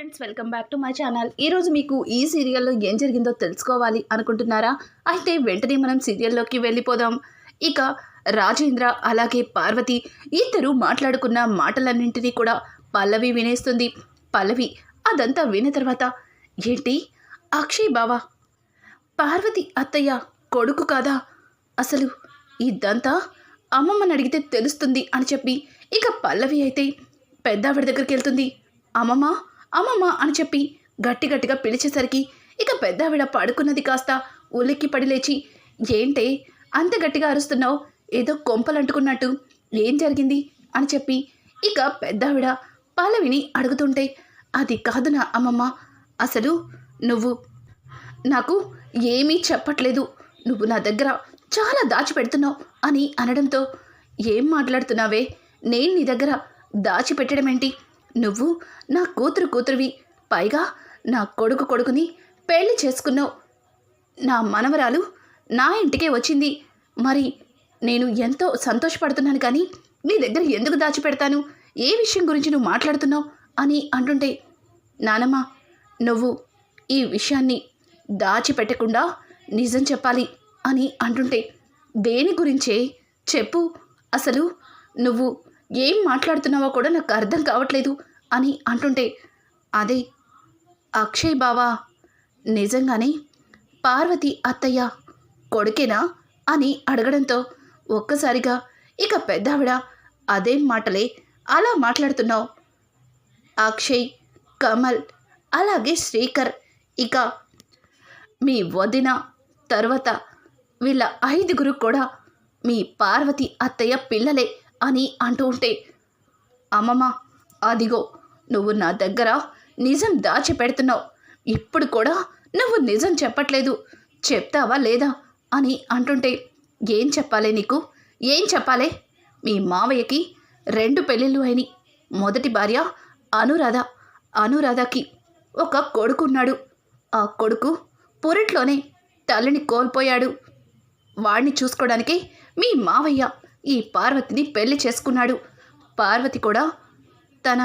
Friends welcome back to my channel ఈరోజు మీకు ఈ సీరియల్లో ఏం జరిగిందో తెలుసుకోవాలి అనుకుంటున్నారా? అయితే వెంటనే మనం సీరియల్లోకి వెళ్ళిపోదాం. ఇక రాజేంద్ర అలాగే పార్వతి ఇద్దరు మాట్లాడుకున్న మాటలన్నింటినీ కూడా పల్లవి వినేస్తుంది. పల్లవి అదంతా విన్న తర్వాత ఏంటి? అక్షయ్ బావా? పార్వతి అత్తయ్య కొడుకు కాదా? అసలు ఇదంతా అమ్మమ్మని అడిగితే తెలుస్తుంది అని చెప్పి ఇక పల్లవి అయితే పెద్దావిడ దగ్గరికి వెళ్తుంది. అమ్మమ్మ అమ్మమ్మ అని చెప్పి గట్టి గట్టిగా పిలిచేసరికి ఇక పెద్దావిడ పడుకున్నది కాస్త ఉలిక్కి పడి లేచి ఏంటే అంత గట్టిగా అరుస్తున్నావు? ఏదో కొంపలు అంటుకున్నట్టు ఏం జరిగింది? అని చెప్పి ఇక పెద్దావిడ పల్లవిని అడుగుతుంటే అది కాదు నా అమ్మమ్మ అసలు నువ్వు నాకు ఏమీ చెప్పట్లేదు. నువ్వు నా దగ్గర చాలా దాచిపెడుతున్నావు అని అనడంతో ఏం మాట్లాడుతున్నావే? నేను నీ దగ్గర దాచిపెట్టడం ఏంటి నువ్వు నా కూతురు కూతురువి. పైగా నా కొడుకు కొడుకుని పెళ్ళి చేసుకున్నావు. నా మనవరాలు నా ఇంటికే వచ్చింది. మరి నేను ఎంతో సంతోషపడుతున్నాను కానీ నీ దగ్గర ఎందుకు దాచిపెడతాను? ఏ విషయం గురించి నువ్వు మాట్లాడుతున్నావు? అని అంటుంటే నానమ్మ నువ్వు ఈ విషయాన్ని దాచిపెట్టకుండా నిజం చెప్పాలి అని అంటుంటే దేని గురించే చెప్పు. అసలు నువ్వు ఏం మాట్లాడుతున్నావో కూడా నాకు అర్థం కావట్లేదు అని అంటుంటే అదే అక్షయ్ బావా నిజంగానే? పార్వతి అత్తయ్య కొడుకేనా? అని అడగడంతో ఒక్కసారిగా ఇక పెద్దావిడ అదేం మాటలే అలా మాట్లాడుతున్నావు. అక్షయ్ కమల్ అలాగే శ్రీకర్ ఇక మీ వదిన తర్వాత వీళ్ళ ఐదుగురు కూడా మీ పార్వతి అత్తయ్య పిల్లలే అని అంటూ ఉంటే అమ్మమ్మ అదిగో నువ్వు నా దగ్గర నిజం దాచి పెడుతున్నావు ఇప్పుడు కూడా నువ్వు నిజం చెప్పట్లేదు. చెప్తావా లేదా? అని అంటుంటే ఏం చెప్పాలి నీకు? ఏం చెప్పాలి? మీ మావయ్యకి రెండు పెళ్ళిళ్ళు అయినాయి మొదటి భార్య అనురాధ. అనురాధకి ఒక కొడుకున్నాడు. ఆ కొడుకు పురిట్లోనే తల్లిని కోల్పోయాడు. వాడిని చూసుకోవడానికి మీ మావయ్య ఈ పార్వతిని పెళ్ళి చేసుకున్నాడు. పార్వతి కూడా తన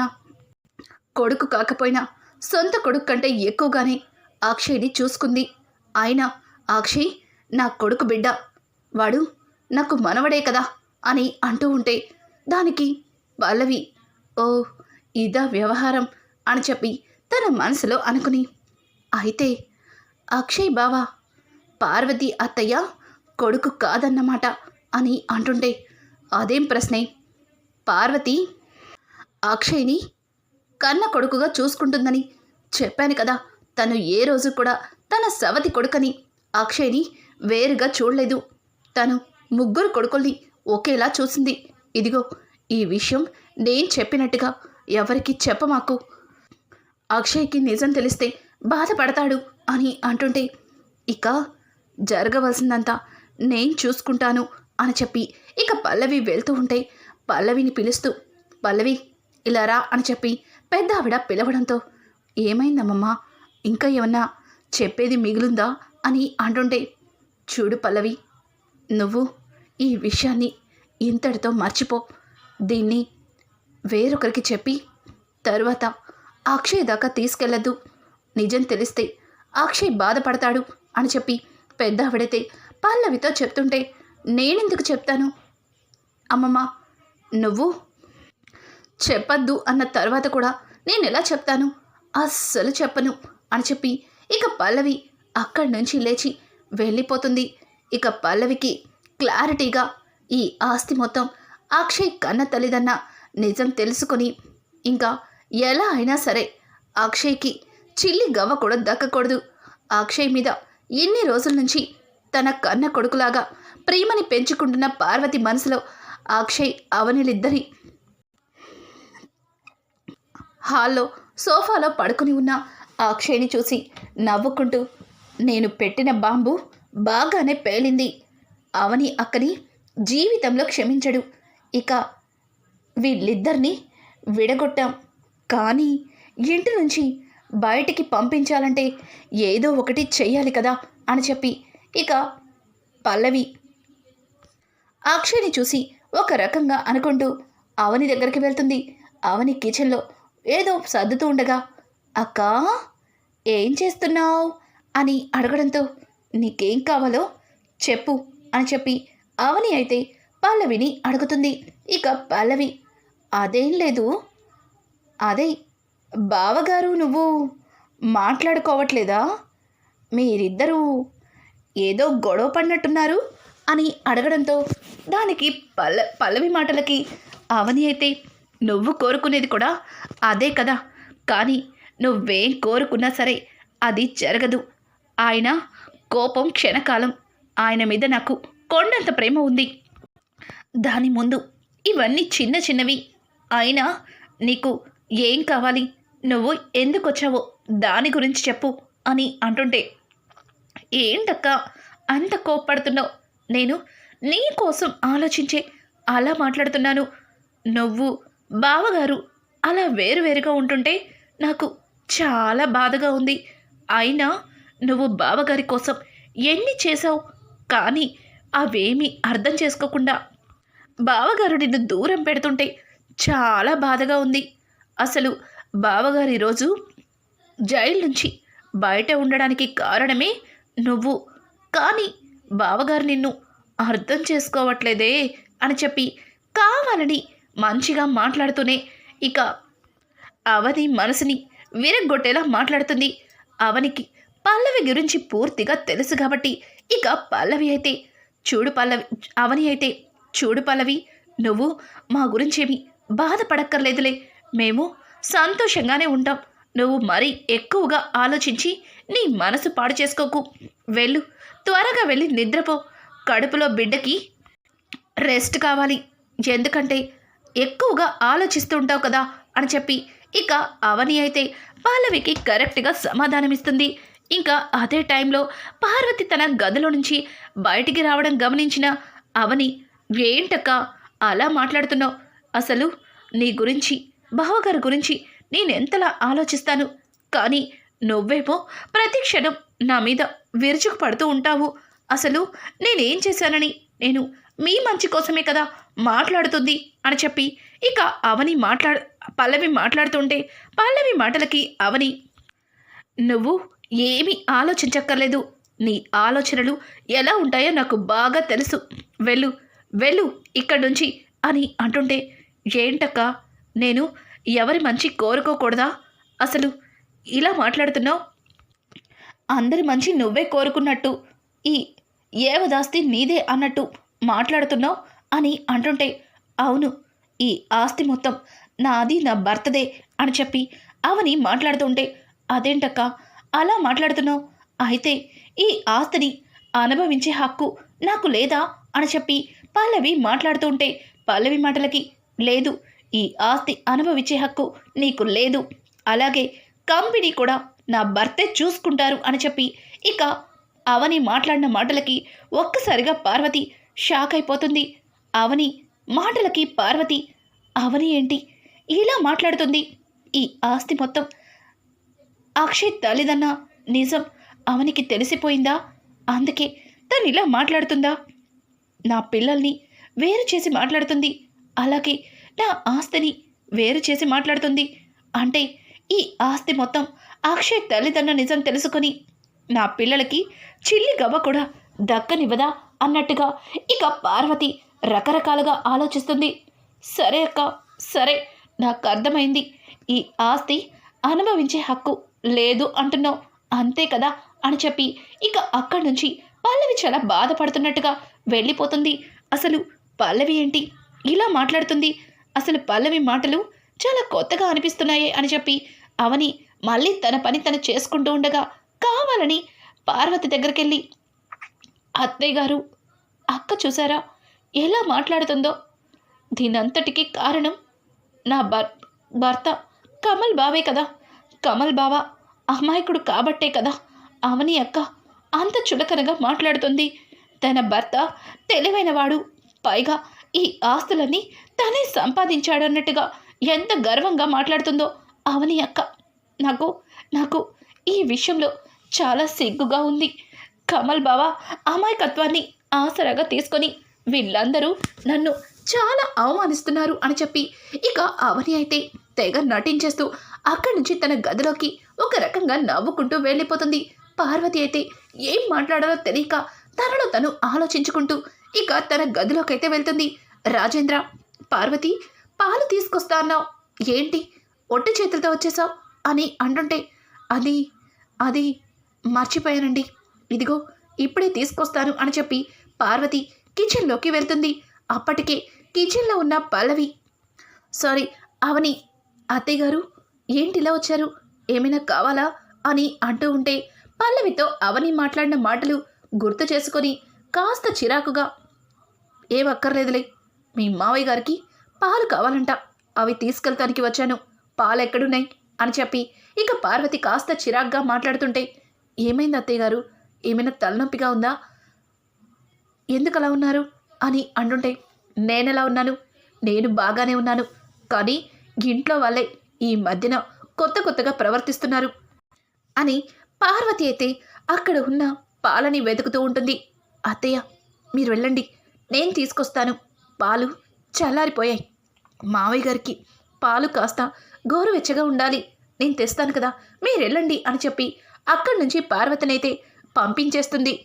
కొడుకు కాకపోయినా సొంత కొడుకు కంటే ఎక్కువగానే అక్షయ్ని చూసుకుంది. అయినా అక్షయ్ నా కొడుకు బిడ్డ. వాడు నాకు మనవడే కదా అని అంటూ ఉంటే దానికి పల్లవి ఓ ఇదా వ్యవహారం అని చెప్పి తన మనసులో అనుకుని అయితే అక్షయ్ బావా పార్వతి అత్తయ్య కొడుకు కాదన్నమాట. అని అంటుంటే అదేం ప్రశ్నే? పార్వతి అక్షయ్ని కన్న కొడుకుగా చూసుకుంటుందని చెప్పాను కదా తను ఏ రోజు కూడా తన సవతి కొడుకని అక్షయ్ని వేరుగా చూడలేదు. తను ముగ్గురు కొడుకుల్ని ఒకేలా చూసింది. ఇదిగో ఈ విషయం నేను చెప్పినట్టుగా ఎవరికి చెప్పమాకు? అక్షయ్కి నిజం తెలిస్తే బాధపడతాడు అని అంటుంటే ఇక జరగవలసిందంతా నేను చూసుకుంటాను. అని చెప్పి ఇక పల్లవి వెళ్తూ ఉంటే పల్లవిని పిలుస్తూ పల్లవి ఇలా రా అని చెప్పి పెద్ద ఆవిడ పిలవడంతో ఏమైందమ్మమ్మా? ఇంకా ఏమన్నా చెప్పేది మిగులుందా? అని అంటుంటే చూడు పల్లవి నువ్వు ఈ విషయాన్ని ఇంతటితో మర్చిపో. దీన్ని వేరొకరికి చెప్పి తరువాత అక్షయ్ దాకా తీసుకెళ్ళద్దు. నిజం తెలిస్తే అక్షయ్ బాధపడతాడు అని చెప్పి పెద్ద ఆవిడైతే పల్లవితో చెప్తుంటే నేనెందుకు చెప్తాను? అమ్మమ్మ నువ్వు చెప్పద్దు అన్న తర్వాత కూడా నేను ఎలా చెప్తాను? అస్సలు చెప్పను అని చెప్పి ఇక పల్లవి అక్కడి నుంచి లేచి వెళ్ళిపోతుంది. ఇక పల్లవికి క్లారిటీగా ఈ ఆస్తి మొత్తం అక్షయ్ కన్న తల్లిదన్న నిజం తెలుసుకొని ఇంకా ఎలా అయినా సరే అక్షయ్కి చిల్లి గవ్వ కూడా దక్కకూడదు. అక్షయ్ మీద ఎన్ని రోజుల నుంచి తన కన్న కొడుకులాగా ప్రేమని పెంచుకుంటున్న పార్వతి మనసులో అక్షయ్ అవనిలిద్దరి హాల్లో సోఫాలో పడుకుని ఉన్న అక్షయ్ని చూసి నవ్వుకుంటూ నేను పెట్టిన బాంబు బాగానే పేలింది అవని అక్కని జీవితంలో క్షమించడు. ఇక వీళ్ళిద్దరినీ విడగొట్టాం. కానీ ఇంటి నుంచి బయటికి పంపించాలంటే ఏదో ఒకటి చెయ్యాలి కదా అని చెప్పి ఇక పల్లవి అక్షయ్ని చూసి ఒక రకంగా అనుకుంటూ అవని దగ్గరికి వెళ్తుంది. అవని కిచెన్లో ఏదో సర్దుతూ ఉండగా అక్కా ఏం చేస్తున్నావు? అని అడగడంతో నీకేం కావాలో చెప్పు అని చెప్పి అవని అయితే పల్లవిని అడుగుతుంది. ఇక పల్లవి అదేం లేదు. అదే బావగారు నువ్వు మాట్లాడుకోవట్లేదా? మీరిద్దరూ ఏదో గొడవ పడినట్టున్నారు. అని అడగడంతో దానికి పల్ల పల్లవి మాటలకి అవని అయితే నువ్వు కోరుకునేది కూడా అదే కదా. కానీ నువ్వేం కోరుకున్నా సరే అది జరగదు. ఆయన కోపం క్షణకాలం ఆయన మీద నాకు కొండంత ప్రేమ ఉంది. దాని ముందు ఇవన్నీ చిన్న చిన్నవి. అయినా నీకు ఏం కావాలి? నువ్వు ఎందుకు వచ్చావో దాని గురించి చెప్పు అని అంటుంటే ఏంటక్క అంత కోప్పడుతున్నావు? నేను నీ కోసం ఆలోచించే అలా మాట్లాడుతున్నాను. నువ్వు బావగారు అలా వేరువేరుగా ఉంటుంటే నాకు చాలా బాధగా ఉంది. అయినా నువ్వు బావగారి కోసం ఎన్ని చేశావు కానీ అవేమీ అర్థం చేసుకోకుండా బావగారు నిన్ను దూరం పెడుతుంటే చాలా బాధగా ఉంది. అసలు బావగారు ఈరోజు జైలు నుంచి బయట ఉండడానికి కారణమే నువ్వు. కానీ బావగారు నిన్ను అర్థం చేసుకోవట్లేదే అని చెప్పి కావాలని మంచిగా మాట్లాడుతూనే ఇక అవని మనసుని విరగ్గొట్టేలా మాట్లాడుతుంది. అవనికి పల్లవి గురించి పూర్తిగా తెలుసు కాబట్టి ఇక పల్లవి అయితే చూడు పల్లవి అవని అయితే చూడు పల్లవి నువ్వు మా గురించేమి బాధపడక్కర్లేదులే. మేము సంతోషంగానే ఉంటాం. నువ్వు మరీ ఎక్కువగా ఆలోచించి నీ మనసు పాడు చేసుకోకు. వెళ్ళు త్వరగా వెళ్ళి నిద్రపో. కడుపులో బిడ్డకి రెస్ట్ కావాలి. ఎందుకంటే ఎక్కువగా ఆలోచిస్తూ ఉంటావు కదా అని చెప్పి ఇక అవని అయితే పల్లవికి కరెక్ట్గా సమాధానమిస్తుంది. ఇంకా అదే టైంలో పార్వతి తన గదిలో నుంచి బయటికి రావడం గమనించిన అవని ఏంటక్క అలా మాట్లాడుతున్నావు? అసలు నీ గురించి బావగారి గురించి నేనెంతలా ఆలోచిస్తాను? కానీ నువ్వేమో ప్రతి క్షణం నా మీద విరుచుకు పడుతూ ఉంటావు. అసలు నేనేం చేశానని? నేను మీ మంచి కోసమే కదా మాట్లాడుతుంది అని చెప్పి ఇక అవని మాట్లాడు పల్లవి మాట్లాడుతుంటే పల్లవి మాటలకి అవని నువ్వు ఏమీ ఆలోచించక్కర్లేదు. నీ ఆలోచనలు ఎలా ఉంటాయో నాకు బాగా తెలుసు. వెళ్ళు వెళ్ళు ఇక్కడి నుంచి అని అంటుంటే ఏంటక్క? నేను ఎవరి మంచి కోరుకోకూడదా? అసలు ఇలా మాట్లాడుతున్నావు? అందరి మంచి నువ్వే కోరుకున్నట్టు. ఈ ఏవదాస్తి నీదే అన్నట్టు మాట్లాడుతున్నావు అని అంటుంటే అవును ఈ ఆస్తి మొత్తం నాది నా భర్తదే అని చెప్పి అవని మాట్లాడుతుంటే అదేంటక్క అలా మాట్లాడుతున్నావు? అయితే ఈ ఆస్తిని అనుభవించే హక్కు నాకు లేదా అని చెప్పి పల్లవి మాట్లాడుతుంటే పల్లవి మాటలకి లేదు ఈ ఆస్తి అనుభవించే హక్కు నీకు లేదు. అలాగే కంపెనీ కూడా నా భర్తే చూసుకుంటారు అని చెప్పి ఇక అవని మాట్లాడిన మాటలకి ఒక్కసారిగా పార్వతి షాక్ అయిపోతుంది. అవని మాటలకి పార్వతి అవని ఏంటి? ఇలా మాట్లాడుతుంది. ఈ ఆస్తి మొత్తం అక్షయ్ తల్లిదన్న నిజం అవనికి తెలిసిపోయిందా? అందుకే తను ఇలా మాట్లాడుతుందా? నా పిల్లల్ని వేరు చేసి మాట్లాడుతుంది. అలాగే నా ఆస్తిని వేరు చేసి మాట్లాడుతుంది. అంటే ఈ ఆస్తి మొత్తం అక్షయ్ తల్లిదండ్రుల నిజం తెలుసుకొని నా పిల్లలకి చిల్లి గవ్వ కూడా దక్కనివ్వదా అన్నట్టుగా ఇక పార్వతి రకరకాలుగా ఆలోచిస్తుంది. సరే అక్క సరే నాకు అర్థమైంది. ఈ ఆస్తి అనుభవించే హక్కు లేదు అంటున్నావు. అంతే కదా అని చెప్పి ఇక అక్కడి నుంచి పల్లవి చాలా బాధపడుతున్నట్టుగా వెళ్ళిపోతుంది. అసలు పల్లవి ఏంటి? ఇలా మాట్లాడుతుంది. అసలు పల్లవి మాటలు చాలా కొత్తగా అనిపిస్తున్నాయే అని చెప్పి అవని మళ్ళీ తన పని తను చేసుకుంటూ ఉండగా కావాలని పార్వతి దగ్గరికి వెళ్ళి అత్తయ్య గారు అక్క చూసారా? ఎలా మాట్లాడుతుందో? దీనంతటికి కారణం నా భర్ భర్త కమల్ బావే కదా. కమల్ బావ అమాయకుడు కాబట్టే కదా అవని అక్క అంత చులకనగా మాట్లాడుతుంది. తన భర్త తెలివైనవాడు పైగా ఈ ఆస్తులన్నీ తనే సంపాదించాడన్నట్టుగా ఎంత గర్వంగా మాట్లాడుతుందో అవని అక్క. నాకు నాకు ఈ విషయంలో చాలా సిగ్గుగా ఉంది. కమల్ బావ అమాయకత్వాన్ని ఆసరాగా తీసుకొని వీళ్ళందరూ నన్ను చాలా అవమానిస్తున్నారు అని చెప్పి ఇక అవని అయితే తెగ నటించేస్తూ అక్కడి నుంచి తన గదిలోకి ఒక రకంగా నవ్వుకుంటూ వెళ్ళిపోతుంది. పార్వతి అయితే ఏం మాట్లాడాలో తెలియక తనను తను ఆలోచించుకుంటూ ఇక తన గదిలోకైతే వెళ్తుంది. రాజేంద్ర పార్వతి పాలు తీసుకొస్తా అన్నావు. ఏంటి? ఒట్టి చేతులతో వచ్చేసావు అని అంటుంటే అది అది మర్చిపోయానండి. ఇదిగో ఇప్పుడే తీసుకొస్తాను అని చెప్పి పార్వతి కిచెన్లోకి వెళ్తుంది. అప్పటికే కిచెన్లో ఉన్న పల్లవి సారీ అవని అత్తయ్య గారు ఏంటి ఇలా వచ్చారు? ఏమైనా కావాలా? అని అంటూ ఉంటే పల్లవితో అవని మాట్లాడిన మాటలు గుర్తు చేసుకొని కాస్త చిరాకుగా ఏమక్కర్లేదులే మీ మావయ్య గారికి పాలు కావాలంట. అవి తీసుకెళ్తానికి వచ్చాను. పాలు ఎక్కడున్నాయి అని చెప్పి ఇక పార్వతి కాస్త చిరాగ్గా మాట్లాడుతుంటే ఏమైంది అత్తయ్య గారు? ఏమైనా తలనొప్పిగా ఉందా? ఎందుకు అలా ఉన్నారు? అని అంటుంటే నేనెలా ఉన్నాను? నేను బాగానే ఉన్నాను. కానీ ఇంట్లో వాళ్ళే ఈ మధ్యన కొత్త కొత్తగా ప్రవర్తిస్తున్నారు. అని పార్వతి అయితే అక్కడ ఉన్న పాలని వెతుకుతూ ఉంటుంది. అత్తయ్య మీరు వెళ్ళండి. నేను తీసుకొస్తాను. పాలు చల్లారిపోయాయి. మావయ్య గారికి పాలు కాస్త గోరువెచ్చగా ఉండాలి. నేను తెస్తాను కదా మీరెళ్ళండి అని చెప్పి అక్కడి నుంచి పార్వతినైతే పంపించేస్తుంది.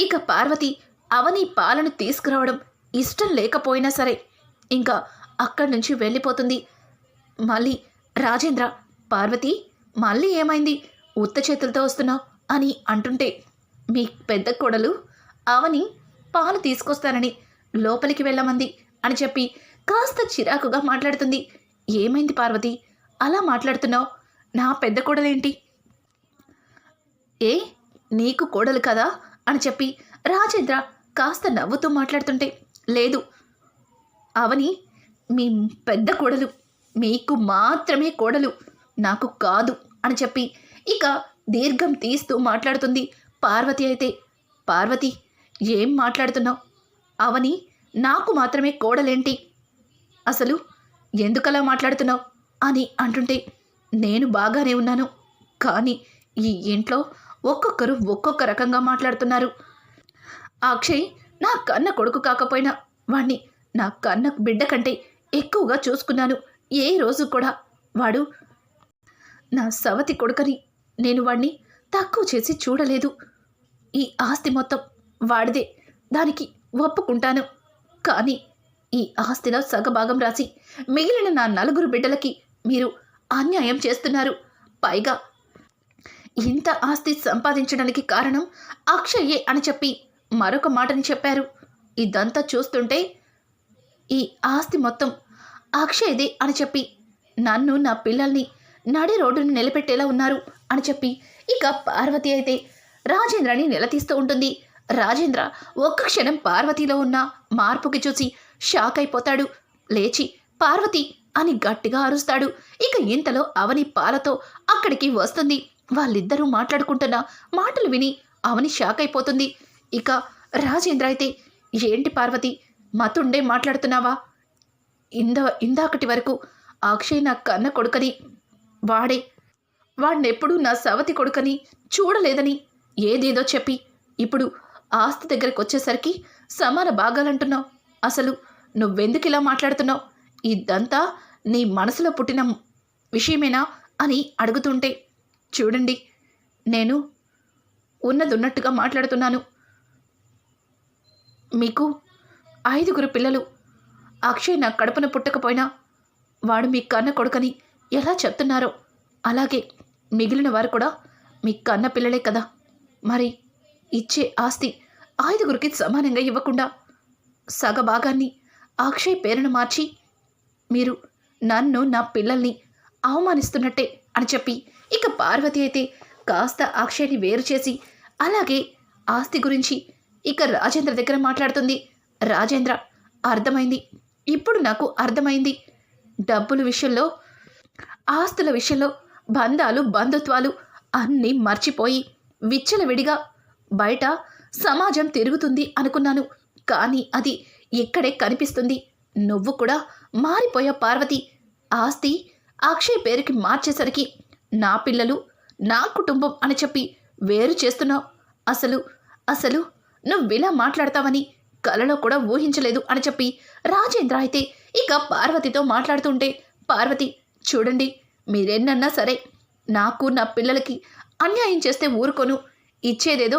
ఇక పార్వతి అవని పాలను తీసుకురావడం ఇష్టం లేకపోయినా సరే ఇంకా అక్కడి నుంచి వెళ్ళిపోతుంది. మళ్ళీ రాజేంద్ర పార్వతి మళ్ళీ ఏమైంది? ఉత్త చేతులతో వస్తున్నావు అని అంటుంటే మీ పెద్ద కొడలు అవని పాలు తీసుకొస్తానని లోపలికి వెళ్ళమంది. అని చెప్పి కాస్త చిరాకుగా మాట్లాడుతుంది. ఏమైంది పార్వతి? అలా మాట్లాడుతున్నావు? నా పెద్ద కోడలేంటి? ఏ? నీకు కోడలు కదా? అని చెప్పి రాజేంద్ర కాస్త నవ్వుతూ మాట్లాడుతుంటే లేదు. అవని మీ పెద్ద కోడలు. మీకు మాత్రమే కోడలు. నాకు కాదు అని చెప్పి ఇక దీర్ఘం తీస్తూ మాట్లాడుతుంది పార్వతి అయితే. పార్వతి ఏం మాట్లాడుతున్నావు? అవని నాకు మాత్రమే కోడలేంటి? అసలు ఎందుకలా మాట్లాడుతున్నావు? అని అంటుంటే నేను బాగానే ఉన్నాను కానీ ఈ ఇంట్లో ఒక్కొక్కరు ఒక్కొక్క రకంగా మాట్లాడుతున్నారు. అక్షయ్ నా కన్న కొడుకు కాకపోయినా వాణ్ణి నా కన్న బిడ్డ కంటే ఎక్కువగా చూసుకున్నాను ఏ రోజు కూడా. వాడు నా సవతి కొడుకని నేను వాణ్ణి తక్కువ చేసి చూడలేదు. ఈ ఆస్తి మొత్తం వాడిదే దానికి ఒప్పుకుంటాను. కానీ ఈ ఆస్తిలో సగభాగం రాసి మిగిలిన నా నలుగురు బిడ్డలకి మీరు అన్యాయం చేస్తున్నారు. పైగా ఇంత ఆస్తి సంపాదించడానికి కారణం అక్షయ్యే అని చెప్పి మరొక మాటని చెప్పారు. ఇదంతా చూస్తుంటే ఈ ఆస్తి మొత్తం అక్షయ్దే అని చెప్పి నన్ను నా పిల్లల్ని నడి రోడ్డును నిలబెట్టేలా ఉన్నారు అని చెప్పి ఇక పార్వతి అయితే రాజేంద్రని నిలదీస్తూ ఉంటుంది. రాజేంద్ర ఒక్క క్షణం పార్వతిలో ఉన్న మార్పుకి చూసి షాక్ అయిపోతాడు. లేచి పార్వతి అని గట్టిగా అరుస్తాడు. ఇక ఇంతలో అవని పాలతో అక్కడికి వస్తుంది. వాళ్ళిద్దరూ మాట్లాడుకుంటున్న మాటలు విని అవని షాక్ అయిపోతుంది. ఇక రాజేంద్ర అయితే ఏంటి పార్వతి మతుండే మాట్లాడుతున్నావా? ఇంద ఇందాకటి వరకు అక్షయ్ నా కన్న కొడుకని వాడే వాడినెప్పుడూ నా సవతి కొడుకని చూడలేదని ఏదేదో చెప్పి ఇప్పుడు ఆస్తి దగ్గరకు వచ్చేసరికి సమాన భాగాలంటున్నావు. అసలు నువ్వెందుకు ఇలా మాట్లాడుతున్నావు? ఇదంతా నీ మనసులో పుట్టిన విషయమేనా అని అడుగుతుంటే చూడండి నేను ఉన్నది ఉన్నట్టుగా మాట్లాడుతున్నాను. మీకు ఐదుగురు పిల్లలు. అక్షయ్ నా కడుపున పుట్టకపోయినా వాడు మీ కన్న కొడుకని ఎలా చెప్తున్నారో అలాగే మిగిలిన వారు కూడా మీ కన్న పిల్లలే కదా. మరి ఇచ్చే ఆస్తి ఐదుగురికి సమానంగా ఇవ్వకుండా సగ భాగాన్ని అక్షయ్ పేరును మార్చి మీరు నన్ను నా పిల్లల్ని అవమానిస్తున్నట్టే అని చెప్పి ఇక పార్వతి అయితే కాస్త అక్షయ్ని వేరు చేసి అలాగే ఆస్తి గురించి ఇక రాజేంద్ర దగ్గర మాట్లాడుతుంది. రాజేంద్ర అర్థమైంది. ఇప్పుడు నాకు అర్థమైంది. డబ్బుల విషయంలో ఆస్తుల విషయంలో బంధాలు బంధుత్వాలు అన్నీ మర్చిపోయి విచ్చలవిడిగా బయట సమాజం తిరుగుతుంది అనుకున్నాను. కానీ అది ఇక్కడే కనిపిస్తుంది. నువ్వు కూడా మారిపోయా పార్వతి. ఆస్తి అక్షయ్ పేరుకి మార్చేసరికి నా పిల్లలు నా కుటుంబం అని చెప్పి వేరు చేస్తున్నావు. అసలు అసలు నువ్విలా మాట్లాడతావని కలలో కూడా ఊహించలేదు అని చెప్పి రాజేంద్ర అయితే ఇక పార్వతితో మాట్లాడుతుంటే పార్వతి చూడండి మీరెన్నన్నా సరే నాకు నా పిల్లలకి అన్యాయం చేస్తే ఊరుకోను. ఇచ్చేదేదో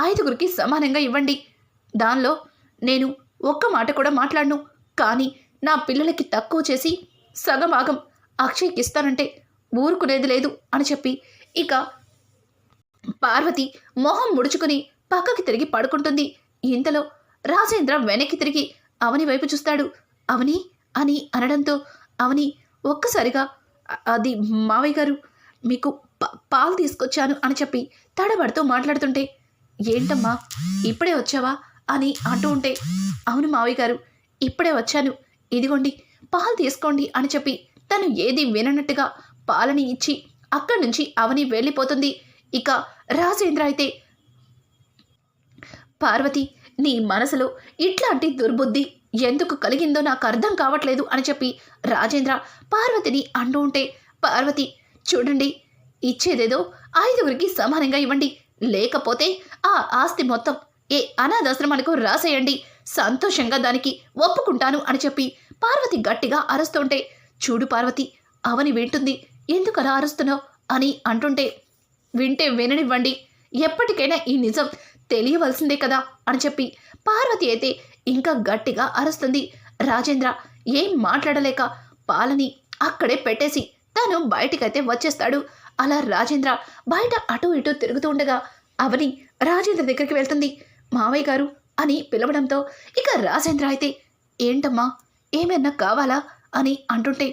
ఐదుగురికి సమానంగా ఇవ్వండి. దానిలో నేను ఒక్క మాట కూడా మాట్లాడను. కానీ నా పిల్లలకి తక్కువ చేసి సగం ఆగం అక్షయ్కి ఇస్తానంటే ఊరుకునేది లేదు అని చెప్పి ఇక పార్వతి మొహం ముడుచుకుని పక్కకి తిరిగి పడుకుంటుంది. ఇంతలో రాజేంద్ర వెనక్కి తిరిగి అవని వైపు చూస్తాడు. అవని? అని అనడంతో అవని ఒక్కసారిగా అది మావయ్య గారు మీకు ప- పాలు తీసుకొచ్చాను అని చెప్పి తడబడుతూ మాట్లాడుతుంటే ఏంటమ్మా ఇప్పుడే వచ్చావా? అని అంటూ ఉంటే అవును మావయ్య గారు ఇప్పుడే వచ్చాను. ఇదిగోండి పాలు తీసుకోండి అని చెప్పి తను ఏది విననట్టుగా పాలని ఇచ్చి అక్కడి నుంచి అవని వెళ్ళిపోతుంది. ఇక రాజేంద్ర అయితే పార్వతి నీ మనసులో ఇట్లాంటి దుర్బుద్ధి ఎందుకు కలిగిందో నాకు అర్థం కావట్లేదు అని చెప్పి రాజేంద్ర పార్వతిని అంటూ ఉంటే పార్వతి చూడండి ఇచ్చేదేదో ఐదుగురికి సమానంగా ఇవ్వండి. లేకపోతే ఆ ఆస్తి మొత్తం ఏ అనాథాశ్రమాలకు రాసేయండి. సంతోషంగా దానికి ఒప్పుకుంటాను అని చెప్పి పార్వతి గట్టిగా అరుస్తుంటే చూడు పార్వతి అవని వింటుంది. ఎందుకు అలా అరుస్తున్నావు? అని అంటుంటే వింటే విననివ్వండి. ఎప్పటికైనా ఈ నిజం తెలియవలసిందే కదా? అని చెప్పి పార్వతి అయితే ఇంకా గట్టిగా అరుస్తుంది. రాజేంద్ర ఏం మాట్లాడలేక పాలని అక్కడే పెట్టేసి తను బయటికైతే వచ్చేస్తాడు. అలా రాజేంద్ర బయట అటు ఇటు తిరుగుతూ ఉండగా అవని రాజేంద్ర దగ్గరికి వెళ్తుంది. మావయ్య గారు అని పిలవడంతో ఇక రాజేంద్ర అయితే ఏంటమ్మా ఏమైనా కావాలా? అని అంటుంటే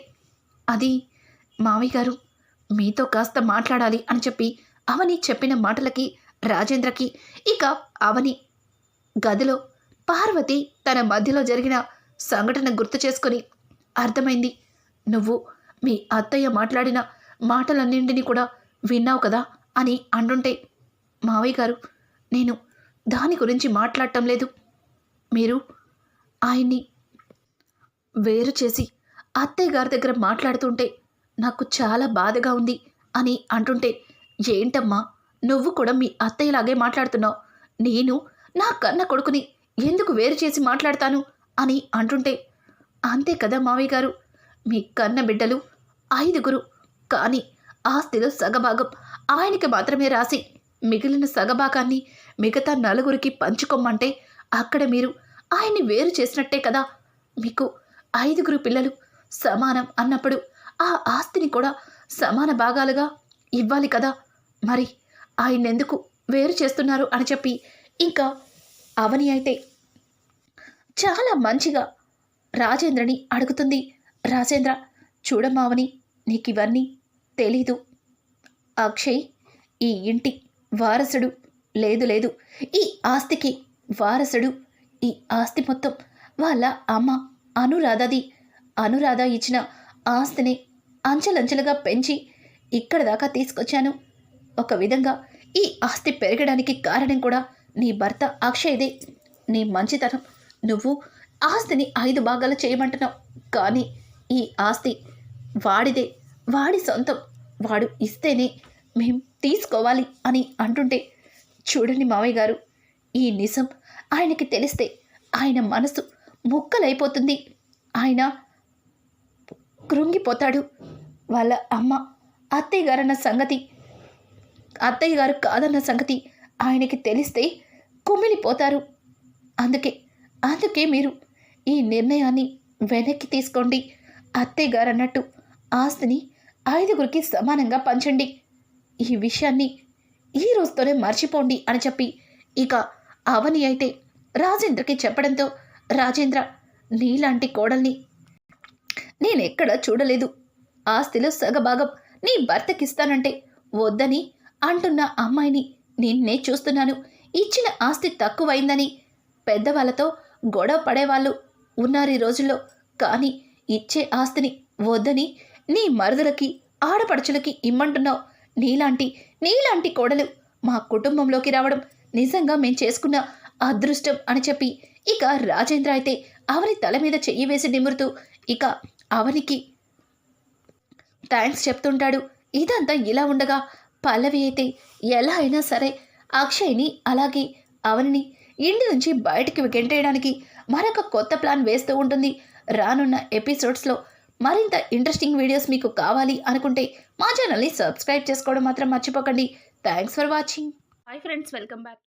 అది మావయ్య గారు మీతో కాస్త మాట్లాడాలి అని చెప్పి అవని చెప్పిన మాటలకి రాజేంద్రకి ఇక అవని గదిలో పార్వతి తన మధ్యలో జరిగిన సంఘటన గుర్తు చేసుకొని అర్థమైంది. నువ్వు మీ అత్తయ్య మాట్లాడిన మాటలన్నింటినీ కూడా విన్నావు కదా? అని అంటుంటే మావయ్య గారు నేను దాని గురించి మాట్లాడటం లేదు. మీరు ఆయన్ని వేరు చేసి అత్తయ్య గారి దగ్గర మాట్లాడుతుంటే నాకు చాలా బాధగా ఉంది అని అంటుంటే ఏంటమ్మా నువ్వు కూడా మీ అత్తయ్యలాగే మాట్లాడుతున్నావు. నేను నా కన్న కొడుకుని ఎందుకు వేరు చేసి మాట్లాడతాను? అని అంటుంటే అంతే కదా మావయ్య గారు మీ కన్న బిడ్డలు ఐదుగురు. కానీ ఆస్తిలో సగభాగం ఆయనకి మాత్రమే రాసి మిగిలిన సగభాగాన్ని మిగతా నలుగురికి పంచుకోమంటే అక్కడ మీరు ఆయన్ని వేరు చేసినట్టే కదా. మీకు ఐదుగురు పిల్లలు సమానం అన్నప్పుడు ఆ ఆస్తిని కూడా సమాన భాగాలుగా ఇవ్వాలి కదా. మరి ఆయన ఎందుకు వేరు చేస్తున్నారు అని చెప్పి ఇంకా అవని అయితే చాలా మంచిగా రాజేంద్రని అడుగుతుంది. రాజేంద్ర చూడమావని నీకు ఇవన్నీ తెలీదు. అక్షయ్ ఈ ఇంటి వారసుడు. లేదు లేదు. ఈ ఆస్తికి వారసుడు. ఈ ఆస్తి మొత్తం వాళ్ళ అమ్మ అనురాధది. అనురాధ ఇచ్చిన ఆస్తిని అంచెలంచెలుగా పెంచి ఇక్కడ దాకా తీసుకొచ్చాను. ఒక విధంగా ఈ ఆస్తి పెరగడానికి కారణం కూడా నీ భర్త అక్షయ్దే. నీ మంచితనం. నువ్వు ఆస్తిని ఐదు భాగాలు చేయమంటున్నావు. కానీ ఈ ఆస్తి వాడిదే. వాడి సొంతం. వాడు ఇస్తేనే మేం తీసుకోవాలి అని అంటుంటే చూడండి మావయ్య గారు ఈ నిజం ఆయనకి తెలిస్తే ఆయన మనసు ముక్కలైపోతుంది. ఆయన కృంగిపోతాడు. వాళ్ళ అమ్మ అత్తయ్య గారన్న సంగతి అత్తయ్య గారు కాదన్న సంగతి ఆయనకి తెలిస్తే కుమిలిపోతారు. అందుకే అందుకే మీరు ఈ నిర్ణయాన్ని వెనక్కి తీసుకోండి. అత్తయ్య గారు అన్నట్టు ఆస్తిని ఐదుగురికి సమానంగా పంచండి. ఈ విషయాన్ని ఈ రోజుతోనే మర్చిపోండి అని చెప్పి ఇక అవని అయితే రాజేంద్రకి చెప్పడంతో రాజేంద్ర నీలాంటి కోడల్ని నేనెక్కడ చూడలేదు. ఆస్తిలో సగభాగం నీ భర్తకిస్తానంటే వద్దని అంటున్న అమ్మాయిని నిన్నే చూస్తున్నాను. ఇచ్చిన ఆస్తి తక్కువైందని పెద్దవాళ్ళతో గొడవ పడేవాళ్ళు ఉన్నారు ఈ రోజుల్లో. కానీ ఇచ్చే ఆస్తిని వద్దని నీ మరుదులకి ఆడపడుచులకి ఇమ్మంటున్నావు. నీలాంటి నీలాంటి కోడలు మా కుటుంబంలోకి రావడం నిజంగా మేం చేసుకున్న అదృష్టం అని చెప్పి ఇక రాజేంద్ర అయితే అవని తల మీద చెయ్యి వేసి నిమురుతూ ఇక అవనికి థ్యాంక్స్ చెప్తుంటాడు. ఇదంతా ఇలా ఉండగా పల్లవి అయితే ఎలా అయినా సరే అక్షయ్ని అలాగే అవనిని ఇంటి నుంచి బయటికి గెంటేయడానికి మరొక కొత్త ప్లాన్ వేస్తూ ఉంటుంది. రానున్న ఎపిసోడ్స్లో మరింత ఇంట్రెస్టింగ్ వీడియోస్ మీకు కావాలి అనుకుంటే మా ఛానల్ని సబ్స్క్రైబ్ చేసుకోవడం మాత్రం మర్చిపోకండి. Thanks for watching hi friends welcome back